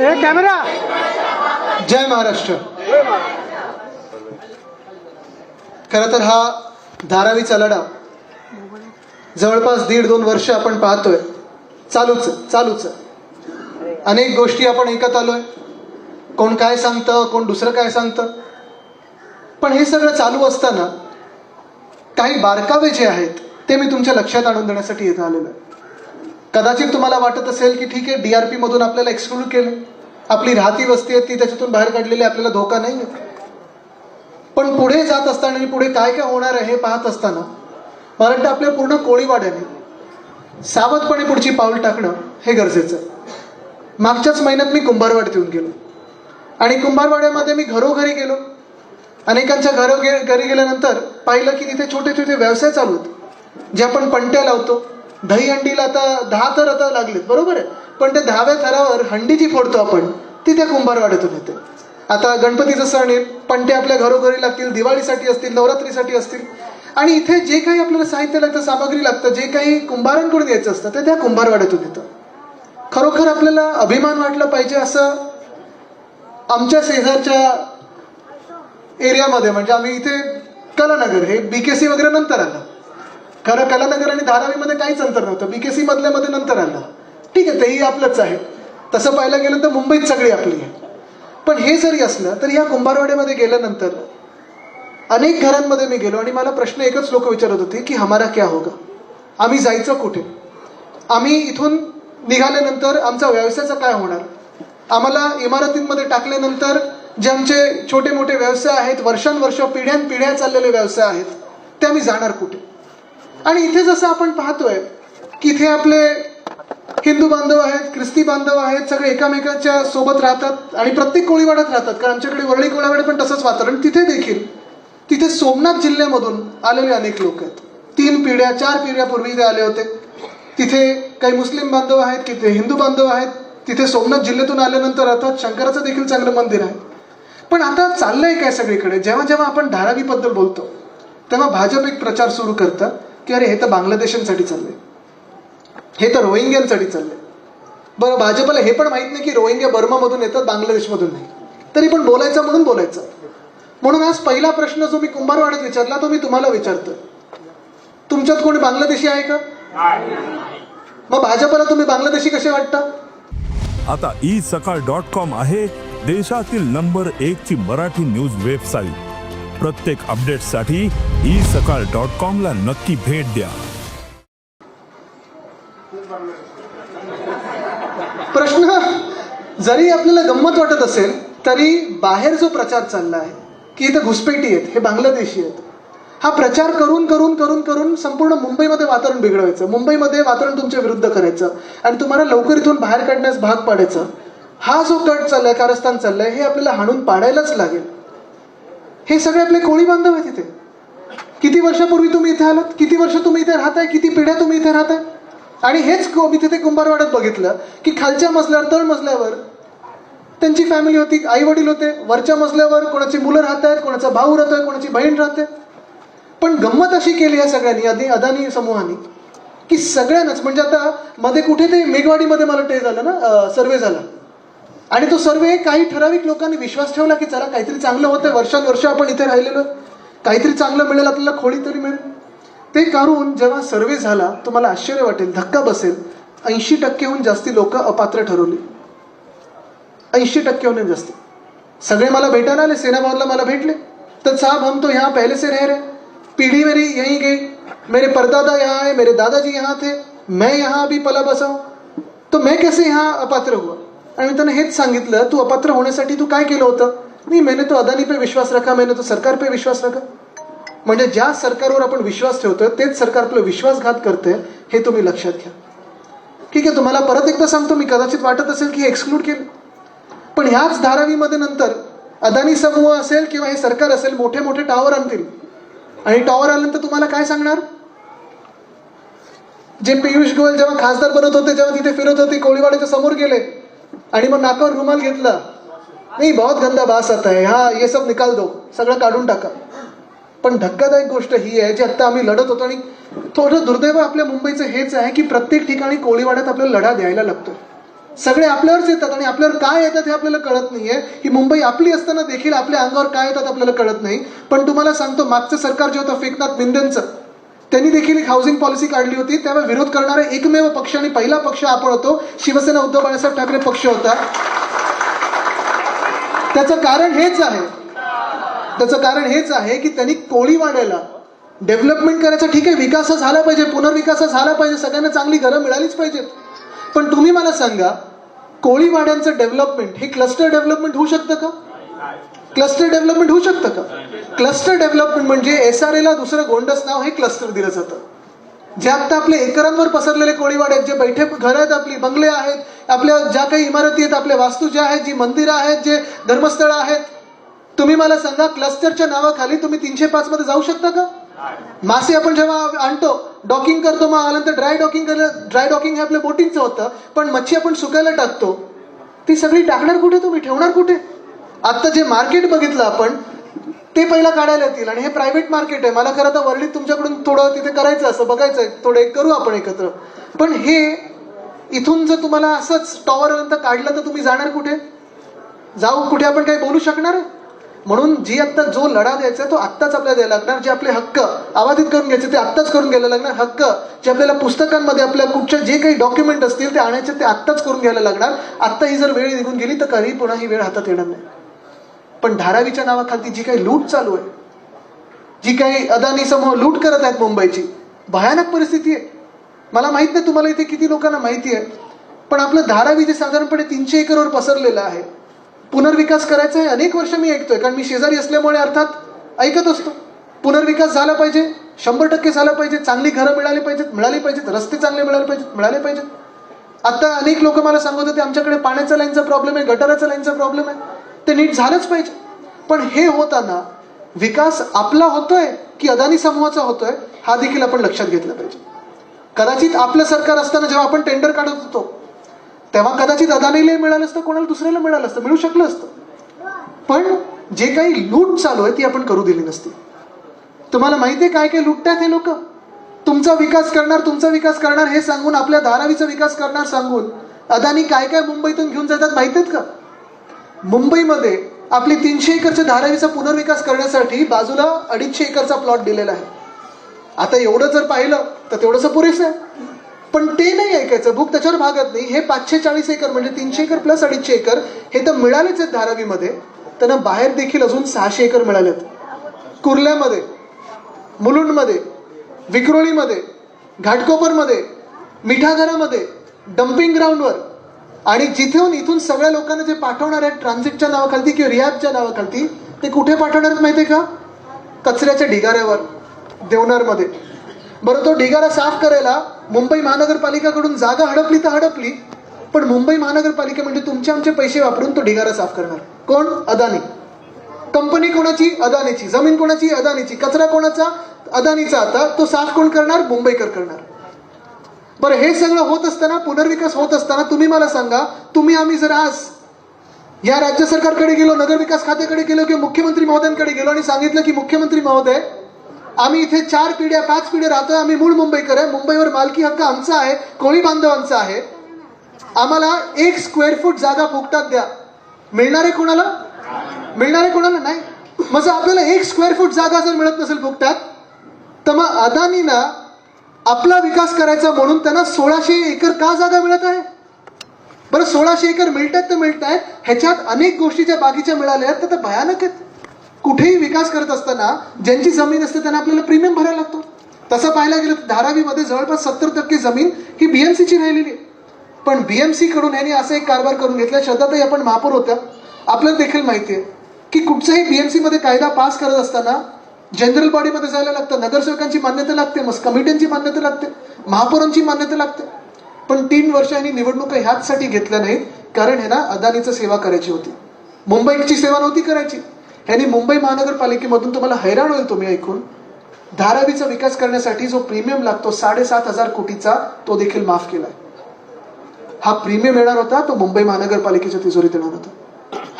ए camera! जय महाराष्ट्र. खरं तर हा धारावीचा लढा. जवळपास दीड दोन वर्ष आपण पाहतोय. चालूच चालूच. आहे. अनेक गोष्टी आपण ऐकत आलोय. कोण काय सांगतं कोण दुसरं काय सांगतं. पण हे सगळं चालू असताना काही बारकावे जे आहेत ते मी तुमच्या लक्षात आणून देण्यासाठी येत आलेलो आहे. कदाचित तुम्हाला वाटत असेल की ठीक आहे डीआरपी मधून आपल्याला एक्सक्लूड केलं. आपली राहती वस्ती आहे ती त्याच्यातून बाहेर काढलेली आपल्याला धोका नाही आहे. पण पुढे जात असताना आणि पुढे काय काय होणार आहे हे पाहत असताना मला वाटतं आपल्या पूर्ण कोळीवाड्याने सावधपणे पुढची पाऊल टाकणं हे गरजेचं आहे. मागच्याच महिन्यात मी कुंभारवाड्यात येऊन गेलो. आणि कुंभारवाड्यामध्ये मी घरोघरी गेलो. अनेकांच्या घरोघरी घरी गेल्यानंतर पाहिलं की तिथे छोटे छोटे व्यवसाय चालू आहेत जे आपण पंट्या लावतो. दही हंडीला आता दहा थर आता लागलेत बरोबर आहे? पण त्या दहाव्या थरावर हंडी जी फोडतो आपण ती त्या कुंभारवाड्यातून येते आता गणपतीचं सण आहे पण ते आपल्या घरोघरी लागतील दिवाळीसाठी असतील नवरात्रीसाठी असतील. आणि इथे जे काही आपल्याला साहित्य लागतं सामग्री लागतं जे काही कुंभारांकडून यायचं असतं ते त्या कुंभारवाड्यातून येतं खरोखर आपल्याला अभिमान वाटला पाहिजे असं आमच्या शेजारच्या एरियामध्ये म्हणजे आम्ही इथे कलानगर हे बी के सी वगैरे नंतर आलं. खरं कलानगर आणि धारावीमध्ये काहीच अंतर नव्हतं. बी के मधल्यामध्ये नंतर आलं. ठीक आहे तेही आपलंच आहे. तसं पाहायला गेलं तर मुंबईत सगळी आपली आहे. पण हे जरी असलं तर या कुंभारवाड्यामध्ये गेल्यानंतर अनेक घरांमध्ये मी गेलो आणि मला प्रश्न एकच लोक विचारत होते की हमारा क्या होगा? आम्ही जायचं कुठे? आम्ही इथून निघाल्यानंतर आमचा व्यवसायाचा काय होणार? आम्हाला इमारतींमध्ये टाकल्यानंतर जे आमचे छोटे मोठे व्यवसाय आहेत वर्षानुवर्ष पिढ्यानपिढ्या चाललेले व्यवसाय आहेत ते आम्ही जाणार कुठे? आणि इथे जसं आपण पाहतोय की इथे आपले हिंदू बांधव आहेत ख्रिस्ती बांधव आहेत सगळे एकामेकाच्या सोबत राहतात आणि प्रत्येक कोळीवाड्यात राहतात. कारण आमच्याकडे वरळी कोळीवाडे पण तसंच वातावरण. तिथे देखील तिथे सोमनाथ जिल्ह्यामधून आलेले अनेक लोक आहेत. तीन पिढ्या चार पिढ्यापूर्वी ते आले होते. तिथे काही मुस्लिम बांधव आहेत तिथे हिंदू बांधव आहेत. तिथे सोमनाथ जिल्ह्यातून आल्यानंतर अर्थात शंकराचं देखील चांगलं मंदिर आहे. पण आता चाललंय काय सगळीकडे? जेव्हा जेव्हा आपण धारावीबद्दल बोलतो तेव्हा भाजप एक प्रचार सुरू करतं. की अरे हे तर बांगलादेशांसाठी चाललंय. हे तर रोहिंग्यांसाठी चाललंय. बरं भाजपला हे पण माहीत नाही की रोहिंग्या बर्मामधून येतात बांगलादेशमधून नाही. तरी पण बोलायचं म्हणून बोलायचं. म्हणून आज पहिला प्रश्न जो मी कुंभारवाड्यात विचारला तो मी तुम्हाला विचारतो तुमच्यात कोणी बांगलादेशी आहे का? मग भाजपला तुम्ही बांगलादेशी कसे वाटता? आता ई सकाळ डॉट कॉम आहे देशातील नंबर एक ची मराठी न्यूज वेबसाईट. प्रत्येक अपडेटसाठी ई सकाळ डॉट कॉमला नक्की भेट द्या. प्रश्न जरी आपल्याला गंमत वाटत असेल तरी बाहेर जो प्रचार चालला आहे की इथं घुसपेटी आहेत हे बांगलादेशी आहेत. हा प्रचार करून करून करून करून संपूर्ण मुंबईमध्ये वातावरण बिघडवायचं. मुंबईमध्ये वातावरण तुमच्या विरुद्ध करायचं. आणि तुम्हाला लवकर इथून बाहेर काढण्यास भाग पाडायचं. हा जो कट चाललाय कारस्थान चाललंय हे आपल्याला हाणून पाडायलाच लागेल. हे सगळे आपले कोळी बांधव आहेत तिथे किती वर्षापूर्वी तुम्ही इथे आलात? किती वर्ष तुम्ही इथे राहताय? किती पिढ्या तुम्ही इथे राहताय? आणि हेच को- मी तिथे कुंभारवाड्यात बघितलं की खालच्या मजल्यावर तळ मजल्यावर त्यांची फॅमिली होती आई वडील होते वरच्या मजल्यावर कोणाची मुलं राहत आहेत कोणाचा भाऊ राहतोय कोणाची बहीण राहते पण गंमत अशी केली या सगळ्यांनी अदि अदानी समूहाने की सगळ्यांनाच म्हणजे आता मध्ये कुठे ते मेघवाडीमध्ये मला ते झालं ना सर्वे झाला. आणि तो सर्वे काही ठराविक लोकांनी विश्वास ठेवला की चला, काहीतरी चांगलं होतं वर्षानुवर्ष आपण इथे राहिलेलो काहीतरी चांगलं मिळेल, आपल्याला खोळी तरी मिळेल. ते करून जेव्हा सर्वे झाला, तुम्हाला आश्चर्य वाटेल, धक्का बसेल. ऐंशी टक्केहून जास्ती लोक अपात्र ठरवली. ऐंशी टक्केहून जास्ती. सगळे मला भेटायला आले सेना भवनला मला भेटले. तर साहब, हम तो यहाँ पहले से रह रहे पीढ़ी मेरी यहीं गई. मेरे परदादा यहाँ आए, मेरे दादाजी यहाँ थे. मैं यहाँ अभी पला बसा हूँ. तो मैं कैसे यहाँ अपात्र हुआ? आणि मी त्यांना हेच सांगितलं तू अपात्र होण्यासाठी तू काय केलं होतं? नाही मेने तो अदानी पे विश्वास रखा मेने तो सरकार पे विश्वास रखा. म्हणजे ज्या सरकारवर आपण विश्वास ठेवतोय तेच सरकार आपलं विश्वासघात करतंय हे तुम्ही लक्षात घ्या. ठीक आहे तुम्हाला परत एकदा सांगतो मी कदाचित वाटत असेल की हे एक्सक्लूड केलं. पण ह्याच धारावीमध्ये नंतर अदानी समूह असेल किंवा हे सरकार असेल मोठे मोठे टॉवर आणतील. आणि टॉवर आल्यानंतर तुम्हाला काय सांगणार? जे पियुष गोयल जेव्हा खासदार बनत होते जेव्हा तिथे फिरत होते कोळीवाड्याच्या समोर गेले आणि मग नाकावर रुमाल घेतला. नाही बहुत गंदा बास आता है. हा हे सब निकाल दो. सगळं काढून टाका. पण धक्कादायक गोष्ट ही आहे जी आता आम्ही लढत होतो आणि थोडं दुर्दैव आपल्या मुंबईचं हेच आहे की प्रत्येक ठिकाणी कोळीवाड्यात आपल्याला लढा द्यायला लागतो. सगळे आपल्यावरच येतात आणि आपल्यावर काय येतात हे आपल्याला कळत नाहीये. ही मुंबई आपली असताना देखील आपल्या अंगावर काय येतात आपल्याला कळत नाही. पण तुम्हाला सांगतो मागचं सरकार जे होतं फेकनाथ बिंदेंचं त्यांनी देखील एक हाऊसिंग पॉलिसी काढली होती. त्यावेळी विरोध करणारा एकमेव पक्ष आणि पहिला पक्ष आपण होतो शिवसेना उद्धव बाळासाहेब ठाकरे पक्ष होता. त्याचं कारण हेच आहे त्याचं कारण हेच आहे की त्यांनी कोळीवाड्याला डेव्हलपमेंट करायचं ठीक आहे विकास झाला पाहिजे पुनर्विकास झाला पाहिजे सगळ्यांना चांगली घरं मिळालीच पाहिजेत. पण तुम्ही मला सांगा कोळीवाड्यांचं डेव्हलपमेंट हे क्लस्टर डेव्हलपमेंट होऊ शकतं का? क्लस्टर डेव्हलपमेंट होऊ शकतं का? क्लस्टर डेव्हलपमेंट म्हणजे एस आर एला दुसरं गोंडस नाव हे क्लस्टर दिलं जातं. जे आता आपले एकरांवर पसरलेले कोळीवाडे आहेत जे बैठे घरं आहेत आपली बंगले आहेत आपल्या ज्या काही इमारती आहेत आपल्या वास्तू ज्या आहेत जी मंदिरं आहेत जे धर्मस्थळं आहेत. तुम्ही मला सांगा क्लस्टरच्या नावाखाली तुम्ही तीनशे पाच मध्ये जाऊ शकता का? मासे आपण जेव्हा आणतो डॉकिंग करतो मग आल्यानंतर ड्राय डॉकिंग ड्राय डॉकिंग हे आपल्या बोटिंगचं होतं पण मच्छी आपण सुकायला टाकतो. ती सगळी टाकणार कुठे तुम्ही? ठेवणार कुठे? आत्ता जे मार्केट बघितलं आपण ते पहिला काढायला येतील. आणि हे प्रायव्हेट मार्केट आहे. मला खरं तर वर्लीत तुमच्याकडून थोडं तिथे करायचं असं बघायचं आहे थोडं एक करू आपण एकत्र. पण हे इथून जर तुम्हाला असंच टॉवर काढलं तर तुम्ही जाणार कुठे? जाऊ कुठे आपण काही बोलू शकणार? म्हणून जी आत्ता जो लढा द्यायचा तो आत्ताच आपल्याला द्यायला लागणार. जे आपले हक्क आवाधित करून घ्यायचे ते आत्ताच करून घ्यायला लागणार. हक्क जे आपल्याला पुस्तकांमध्ये आपल्या कुठच्या जे काही डॉक्युमेंट असतील ते आणायचे ते आत्ताच करून घ्यायला लागणार. आत्ता ही जर वेळ निघून गेली तर कधी पुन्हा ही वेळ हातात येणार नाही. पण धारावीच्या नावाखाली जी काही लूट चालू आहे जी काही अदानी समूह लूट करत आहेत मुंबईची भयानक परिस्थिती आहे. मला माहीत नाही तुम्हाला इथे किती लोकांना माहिती आहे पण आपलं धारावी जे साधारणपणे तीनशे एकरवर पसरलेलं आहे पुनर्विकास करायचा आहे अनेक वर्ष मी ऐकतोय कारण मी शेजारी असल्यामुळे अर्थात ऐकत असतो. पुनर्विकास झाला पाहिजे शंभर टक्के झाला पाहिजे चांगली घरं मिळाली पाहिजेत मिळाली पाहिजेत रस्ते चांगले मिळाले पाहिजेत मिळाले पाहिजेत. आता अनेक लोक मला सांगत होते आमच्याकडे पाण्याचा लाईनचा प्रॉब्लेम आहे गटाराचा लाईनचा प्रॉब्लेम आहे. ते नीट झालंच पाहिजे. पण हे होताना विकास आपला होतोय की अदानी समूहाचा होतोय हा देखील आपण लक्षात घेतला पाहिजे. कदाचित आपलं सरकार असताना जेव्हा आपण टेंडर काढत होतो तेव्हा कदाचित अदानीला मिळालं असतं कोणाला दुसऱ्याला मिळालं असतं मिळू शकलं असतं. पण जे काही लूट चालू आहे ती आपण करू दिली नसती. तुम्हाला माहिती आहे काय काय लुटतात हे लोक? तुमचा विकास करणार तुमचा विकास करणार हे सांगून आपल्या धारावीचा विकास करणार सांगून अदानी काय काय मुंबईतून घेऊन जातात माहीत आहेत का? मुंबईमध्ये आपली तीनशे एकरच्या धारावीचा पुनर्विकास करण्यासाठी बाजूला अडीचशे एकरचा प्लॉट दिलेला आहे. आता एवढं जर पाहिलं तर तेवढंसं पुरेसं आहे. पण ते नाही ऐकायचं. भूक त्याच्यावर भागत नाही. हे पाचशे चाळीस एकर म्हणजे तीनशे एकर प्लस अडीचशे एकर हे तर मिळालेच आहेत धारावीमध्ये. त्यांना बाहेर देखील अजून सहाशे एकर मिळालेत कुर्ल्यामध्ये मुलुंडमध्ये विक्रोळीमध्ये घाटकोपरमध्ये मिठाघरामध्ये डम्पिंग ग्राउंडवर आणि जिथून इथून सगळ्या लोकांना जे पाठवणार आहेत ट्रान्झिटच्या नावाखालती किंवा रियाबच्या नावाखालती ते कुठे पाठवणार आहेत आहे का? कचऱ्याच्या ढिगाऱ्यावर देवनारमध्ये. बरं तो ढिगारा साफ करायला मुंबई महानगरपालिकाकडून जागा हडपली तर हडपली पण मुंबई महानगरपालिका म्हणजे तुमचे आमचे पैसे वापरून तो ढिगारा साफ करणार. कोण? अदानी. कंपनी कोणाची? अदानीची. जमीन कोणाची? अदानीची. कचरा कोणाचा? अदानीचा. आता तो साफ कोण करणार? मुंबईकर करणार. बरं हे सगळं होत असताना पुनर्विकास होत असताना तुम्ही मला सांगा तुम्ही आम्ही जर आज या राज्य सरकारकडे गेलो नगरविकास खात्याकडे गेलो किंवा मुख्यमंत्री महोदयांकडे गेलो आणि सांगितलं की मुख्यमंत्री महोदय आम्ही इथे चार पिढ्या पाच पिढ्या राहतोय आम्ही मूळ मुंबईकर आहे मुंबईवर मालकी हक्क आमचा आहे कोळी बांधवांचा आहे. आम्हाला एक स्क्वेअर फूट जागा फुकटात द्या. मिळणार आहे कोणाला? मिळणार आहे कोणाला नाही. मग आपल्याला एक स्क्वेअर फूट जागा जर मिळत नसेल फुकटात तर मग अदानीना आपला विकास करायचा म्हणून त्यांना सोळाशे एकर का जागा मिळत आहे? बरं सोळाशे एकर मिळतात तर मिळत आहेत ह्याच्यात अनेक गोष्टी ज्या बाकीच्या मिळाल्या आहेत त्या तर भयानक आहेत. कुठेही विकास करत असताना ज्यांची जमीन असते त्यांना आपल्याला प्रीमियम भरायला लागतो. तसं पाहायला गेलं तर धारावीमध्ये जवळपास सत्तर टक्के जमीन ही बीएमसीची राहिलेली आहे. पण बीएमसी कडून यांनी असा एक कारभार करून घेतला श्रद्धाताई आपण महापौर होत्या. आपल्याला देखील माहिती आहे की कुठच्याही बीएमसीमध्ये कायदा पास करत असताना जनरल बॉडीमध्ये जायला लागतं. नगरसेवकांची मान्यता लागते मग कमिट्यांची मान्यता लागते महापौरांची मान्यता लागते. पण तीन वर्ष यांनी निवडणुका ह्याचसाठी घेतल्या नाहीत कारण ह्यांना अदानीचं सेवा करायची होती. मुंबईची सेवा नव्हती करायची. ह्यांनी मुंबई महानगरपालिकेमधून तुम्हाला हैराण होईल तुम्ही ऐकून. धारावीचा विकास करण्यासाठी जो प्रीमियम लागतो साडेसात हजार कोटीचा तो देखील माफ केलाय. हा प्रीमियम येणार होता तो मुंबई महानगरपालिकेच्या तिजोरीत येणार होता.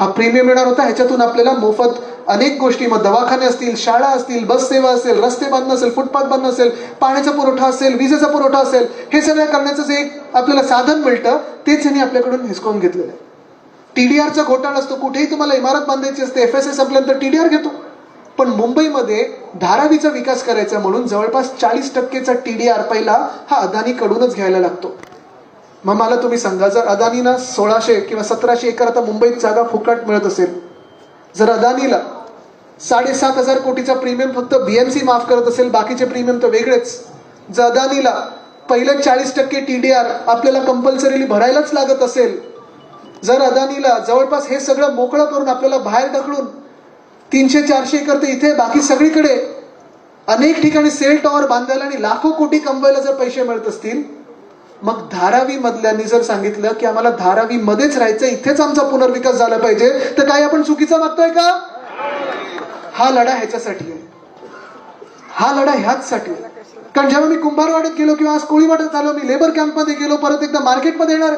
हा प्रीमियम येणार होता. ह्याच्यातून आपल्याला मोफत अनेक गोष्टी मग दवाखाने असतील शाळा असतील बस सेवा असेल रस्ते बांधणं असेल फुटपाथ बांधणं असेल पाण्याचा पुरवठा असेल विजेचा पुरवठा असेल हे सगळं करण्याचं जे एक आपल्याला साधन मिळतं तेच यांनी आपल्याकडून हिसकावून घेतलेलं आहे. टीडीआरचा घोटाळा असतो. कुठेही तुम्हाला इमारत बांधायची असते एफ एस एस संपल्यानंतर टीडीआर घेतो. पण मुंबईमध्ये धारावीचा विकास करायचा म्हणून जवळपास चाळीस टक्केचा टीडीआर पहिला हा अदानीकडूनच घ्यायला लागतो. मग मला तुम्ही सांगा जर अदानीना सोळाशे किंवा सतराशे एकर आता मुंबईत जागा फुकट मिळत असेल जर अदानीला साडेसात हजार कोटीचा प्रीमियम फक्त बीएमसी माफ करत असेल बाकीचे प्रीमियम तर वेगळेच. जर अदानीला पहिले चाळीस टक्के टी डी आर आपल्याला कंपल्सरीली भरायलाच लागत असेल जर अदानीला जवळपास हे सगळं मोकळं करून आपल्याला बाहेर ढकलून तीनशे चारशे एकर ते इथे बाकी सगळीकडे अनेक ठिकाणी सेल टॉवर बांधायला आणि लाखो कोटी कमवायला जर पैसे मिळत असतील मग धारावी मधल्यांनी जर सांगितलं की आम्हाला धारावी मध्येच राहायचं इथेच आमचा पुनर्विकास झाला पाहिजे तर काही आपण चुकीचा मागतोय का? हा लढा ह्याच्यासाठी आहे. हा लढा ह्याचसाठी आहे. कारण जेव्हा मी कुंभारवाड्यात गेलो किंवा आज कोळीवाड्यात आलो मी लेबर कॅम्पमध्ये गेलो परत एकदा मार्केटमध्ये येणार.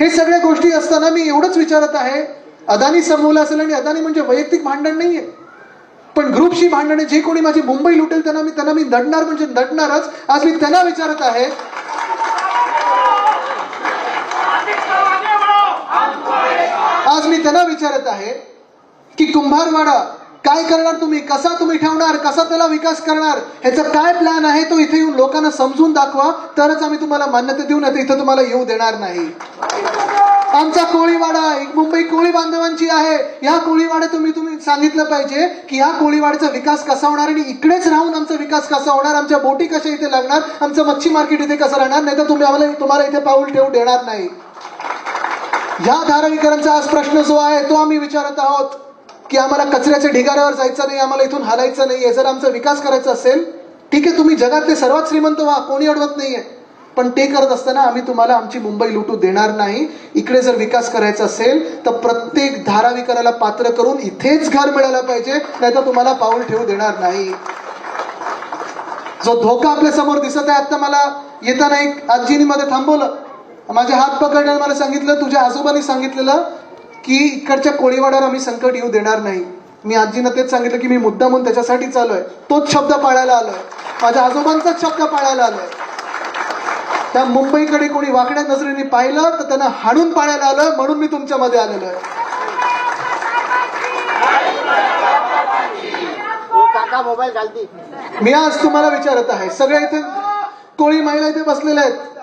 हे सगळ्या गोष्टी असताना मी एवढंच विचारत आहे अदानी समोला असेल आणि अदानी म्हणजे वैयक्तिक भांडण नाहीये. पण ग्रुपशी भांडणे जे कोणी माझी मुंबई लुटेल त्यांना मी त्यांना मी दडणार म्हणजे दडणारच आज मी त्यांना विचारत आहे आज मी त्यांना विचारत आहे की कुंभारवाडा काय करणार तुम्ही? कसा तुम्ही ठेवणार? कसा त्याला विकास करणार? ह्याचा काय प्लॅन आहे? तो इथे येऊन लोकांना समजून दाखवा. तरच आम्ही तुम्हाला मान्यता देऊ नाही इथं तुम्हाला येऊ देणार नाही. आमचा कोळीवाडा एक मुंबई कोळी बांधवांची आहे. या कोळीवाडा तुम्ही तुम्ही सांगितलं पाहिजे की या कोळीवाड्याचा विकास कसा होणार? आणि इकडेच राहून आमचा विकास कसा होणार? आमच्या बोटी कशा इथे लागणार? आमचं मच्छी मार्केट इथे कसं राहणार? नाही तर तुम्ही आम्हाला तुम्हाला इथे पाऊल ठेवू देणार नाही. या धारावीकरांचा आज प्रश्न जो आहे तो आम्ही विचारत आहोत की आम्हाला कचऱ्याच्या ढिगाऱ्यावर जायचं नाही आम्हाला इथून हालायचं आहे जर आमचा विकास करायचा असेल ठीक आहे तुम्ही जगातले सर्वात श्रीमंत व्हा कोणी अडवत नाहीये. पण ते करत असताना आम्ही तुम्हाला आमची मुंबई लुटू देणार नाही. इकडे जर विकास करायचा असेल तर प्रत्येक धारावीकराला पात्र करून इथेच घर मिळायला पाहिजे नाही तर तुम्हाला पाऊल ठेवू देणार नाही. जो धोका आपल्यासमोर दिसत आहे आता मला येताना एक आजीनी मध्ये थांबवलं. माझे हात पकडण्याने मला सांगितलं तुझ्या आजोबांनी सांगितलेलं की इकडच्या कोळीवाड्यावर आम्ही संकट येऊ देणार नाही. मी आजीनं तेच सांगितलं की मी मुद्दा म्हणून त्याच्यासाठी चालू तोच शब्द पाळायला आलोय. माझ्या आजोबांचाच शब्द पाळायला आलोय. त्या मुंबईकडे कोणी वाकड्या नजरेने पाहिलं तर त्यांना हाणून पाळायला आलोय म्हणून मी तुमच्या मध्ये आलेलो आहे. मोबाईल घालती. मी आज तुम्हाला विचारत आहे सगळे इथे कोळी महिला इथे बसलेल्या आहेत.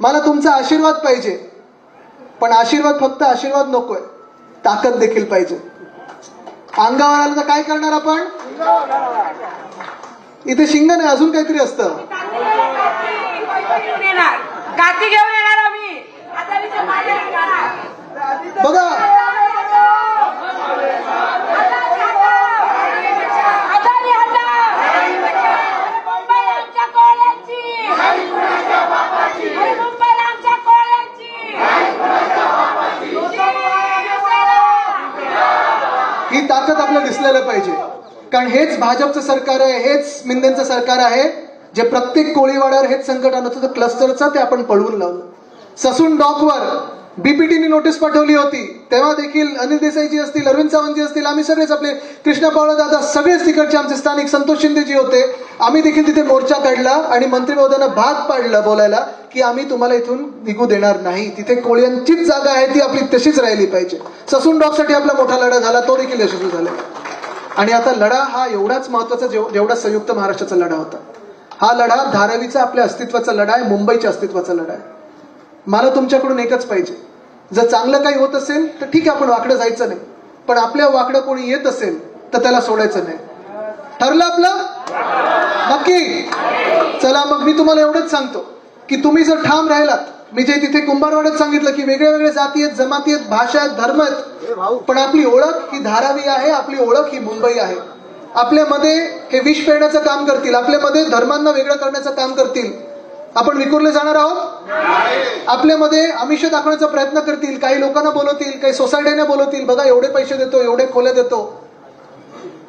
मला तुमचा आशीर्वाद पाहिजे. पण आशीर्वाद फक्त आशीर्वाद नकोय. ताकद देखील पाहिजे. अंगावर आलं तर काय करणार आपण? इथे शिंग नाही अजून काहीतरी असतं. घेऊन येणार गाती घेऊन येणार आम्ही आता मी ते मागे येणार. बघा आता मी हटणार. मुंबई आमच्या कोळ्यांची. आणि मुंबई आमच्या कोळ्यांची. ही ताकद आपल्याला दिसलेलं पाहिजे. कारण हेच भाजपचं सरकार आहे हेच मिंदेंचं सरकार आहे जे प्रत्येक कोळीवाड्यावर हेच संकट आणत होतं क्लस्टरचं ते आपण पळवून लावलं. ससून डॉकवर बीपीटीने नोटीस पाठवली होती. तेव्हा देखील अनिल देसाईजी असतील अरविंद सावंतजी असतील आम्ही सगळेच आपले कृष्णा पावळा दादा सगळेच तिकडचे आमचे स्थानिक संतोष शिंदेजी होते. आम्ही देखील तिथे मोर्चा काढला आणि मंत्री महोदयांना भाग पाडलं बोलायला की आम्ही तुम्हाला इथून निघू देणार नाही. तिथे कोळ्यांचीच जागा आहे ती आपली तशीच राहिली पाहिजे. ससून डॉगसाठी आपला मोठा लढा झाला तो देखील यशस्वी झाला. आणि आता लढा हा एवढाच महत्त्वाचा जेवढा संयुक्त महाराष्ट्राचा लढा होता. हा लढा धारावीचा आपल्या अस्तित्वाचा लढा आहे मुंबईच्या अस्तित्वाचा लढा आहे. मला तुमच्याकडून एकच पाहिजे. जर चांगलं काही होत असेल तर ठीक आहे आपण वाकडं जायचं नाही. पण आपल्या वाकडं कोणी येत असेल तर त्याला सोडायचं नाही. ठरलं आपलं? नक्की. चला मग मी तुम्हाला एवढंच सांगतो की तुम्ही जर ठाम राहिलात मी जे तिथे कुंभारवाड्यात सांगितलं की वेगळ्या वेगळ्या जाती आहेत जमाती आहेत भाषा आहेत धर्म आहेत पण आपली ओळख ही धारावी आहे आपली ओळख ही मुंबई आहे. आपल्यामध्ये हे विष पेरण्याचं काम करतील आपल्यामध्ये धर्मांना वेगळं करण्याचं काम करतील. आपण विकुरले जाणार आहोत? आपल्यामध्ये आमिष दाखवण्याचा प्रयत्न करतील काही लोकांना बोलवतील काही सोसायटीने बोलवतील बघा एवढे पैसे देतो एवढे खोल्या देतो.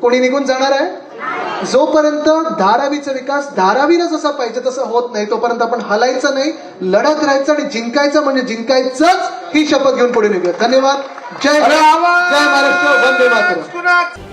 कोणी निघून जाणार आहे? जोपर्यंत धारावीचा विकास धारावीला जसा पाहिजे तसं होत नाही तोपर्यंत आपण हलायचं नाही लढत राहायचं आणि जिंकायचं म्हणजे जिंकायचंच ही शपथ घेऊन पुढे निघूया धन्यवाद. जय जय महाराष्ट्र. वंदे मातरम.